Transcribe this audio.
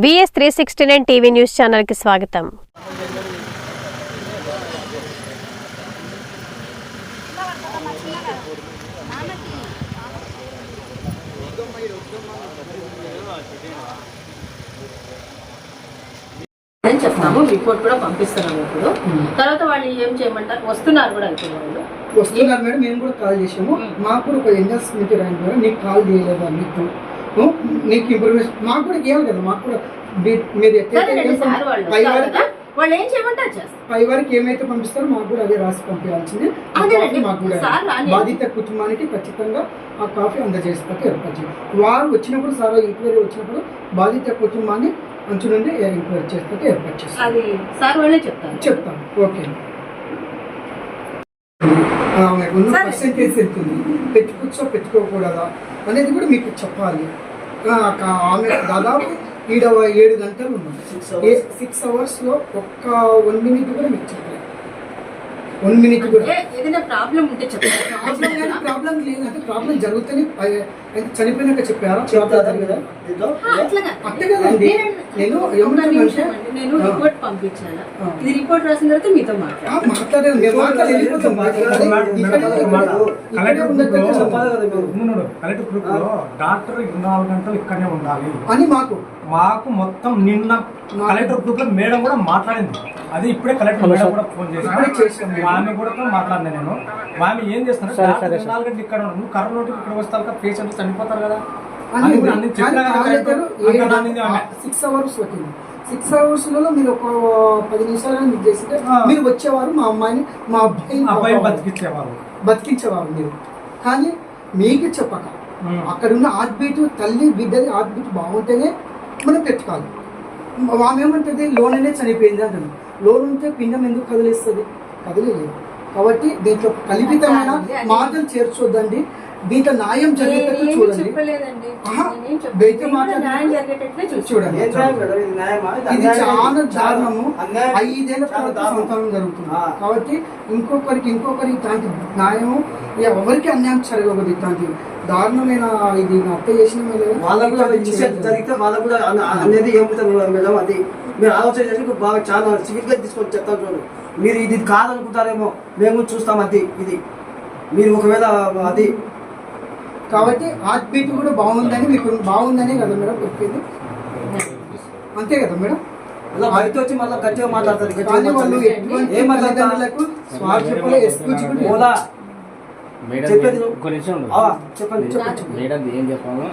VS three sixty nine TV news ఛానల్కి స్వాగతం. అని చెప్తాము? రిపోర్ట్ కూడా పంపిస్తున్నాము ఇప్పుడు. తర్వాత వాళ్ళు ఏం చేయమంటారు? వస్తున్నారు కూడా వాళ్ళు. వస్తున్నారు మేడం మేము కూడా కాల్ చేసాము మాకు కూడా ఒక ఎన్ఎస్ నీకు కాల్ చేయలేదా మీకు? నీకు ఇన్ఫర్మేషన్ మాకు కూడా ఇవ్వాలి కదా మాకు కూడా మీరు పై వారికి వాళ్ళు ఏం చేయమంటారు చేస్తారు. పై వారికి ఏమైతే పంపిస్తారో మాకు కూడా అదే రాసి పంపించాల్సింది. బాధిత కుటుంబానికి ఖచ్చితంగా ఆ కాఫీ అందజేస్తాకి ఏర్పాటు చేయాలి. వారు వచ్చినప్పుడు సార్ ఎంక్వైరీ వచ్చినప్పుడు బాధిత కుటుంబాన్ని అంచు నుండి ఎంక్వైరీ చేస్తాకి ఏర్పాటు చేస్తాం అది సార్ వాళ్ళే చెప్తారు. చెప్తాను. ఓకే ఆమెకు ఉన్న. పర్సెంటేజ్ పెట్టుకోవచ్చా పెట్టుకోకూడదా అనేది కూడా మీకు చెప్పాలి. ఆమె దాదాపు ఈడ ఏడు గంటలు ఉన్నాం సిక్స్ అవర్స్లో ఒక్క వన్ మినిట్ కూడా మీకు చెప్పలేదు. వన్ మినిట్ కూడా. ఏదైనా ప్రాబ్లం ఉంటే చెప్తారు ప్రాబ్లం లేదు. అంటే ప్రాబ్లం జరుగుతుంది చనిపోయినాక చెప్పారా? చెప్తారు కదా అట్లాగా అంతే కదండి. నేను. నేను. రిపోర్ట్ పంపించాను. ఇది రిపోర్ట్ రాసిన తర్వాత మీతో కలెక్టర్ గ్రూప్లో డాక్టర్ ఇరవై నాలుగు గంటలు ఇక్కడనే ఉండాలి. అని మాకు. మాకు మొత్తం నిన్న కలెక్టర్ గ్రూప్లో మేడం కూడా మాట్లాడింది. అది ఇప్పుడే కలెక్టర్ మేడం కూడా ఫోన్ చేశాను. ఆమె కూడా మాట్లాడినా నేను. ఆమె ఏం చేస్తున్నారు? డాక్టర్ ఇరవై నాలుగు గంటలు ఇక్కడ. నువ్వు కరోనా ఇక్కడ వస్తావు కదా పేషెంట్ చనిపోతారు కదా. సిక్స్ అవర్స్ పట్టింది సిక్స్ అవర్స్లలో మీరు ఒక పది నిమిషాలు మీకు చేసింటే ఆ. మీరు వచ్చేవారు మా అమ్మాయిని మా అబ్బాయిని అబ్బాయి బతికిచ్చేవారు బతికించేవారు. మీరు. కానీ మీకు చెప్పక. అక్కడ ఉన్న హార్ట్ బీట్ తల్లి బిడ్డది హార్ట్ బీట్ బాగుంటేనే మనం పెట్టుకోవాలి. ఆమె ఏమంటుంది? లోన్ అనే చనిపోయింది అంటుంది. లోన్ ఉంటే పిండం ఎందుకు కదిలిస్తుంది? కదిలేదు కాబట్టి దీంట్లో కల్పితమైన మాటలు చేర్చొద్దండి. దీంట్లో న్యాయం జరిగేటట్టు చూడండి. చూడండి? ఇది న్యాయమా? చాలా దారుణము. దారుణం. సంతానం జరుగుతుంది. కాబట్టి ఇంకొకరికి ఇంకొకరికి ఇట్లాంటి న్యాయం ఇక ఎవరికి అన్యాయం జరగకూడదు ఇట్లాంటి దారుణమైన ఇది నా అత్త చేసిన వాళ్ళకు కూడా జరిగితే వాళ్ళకు కూడా అనేది ఏముంటుంది మేడం? అది మీరు ఆలోచన చేసి బాగా చాలా సివిల్గా తీసుకొని చెప్తాను చూడండి మీరు ఇది కాదనుకుంటారేమో మేము చూస్తాం అది ఇది. మీరు ఒకవేళ అది కాబట్టి హార్ట్ బీట్ కూడా బాగుందని మీకు బాగుందనే కదా మేడం చెప్పేది? అంతే కదా మేడం? చెప్పండి చెప్పండి మేడం ఏం చెప్పాలో.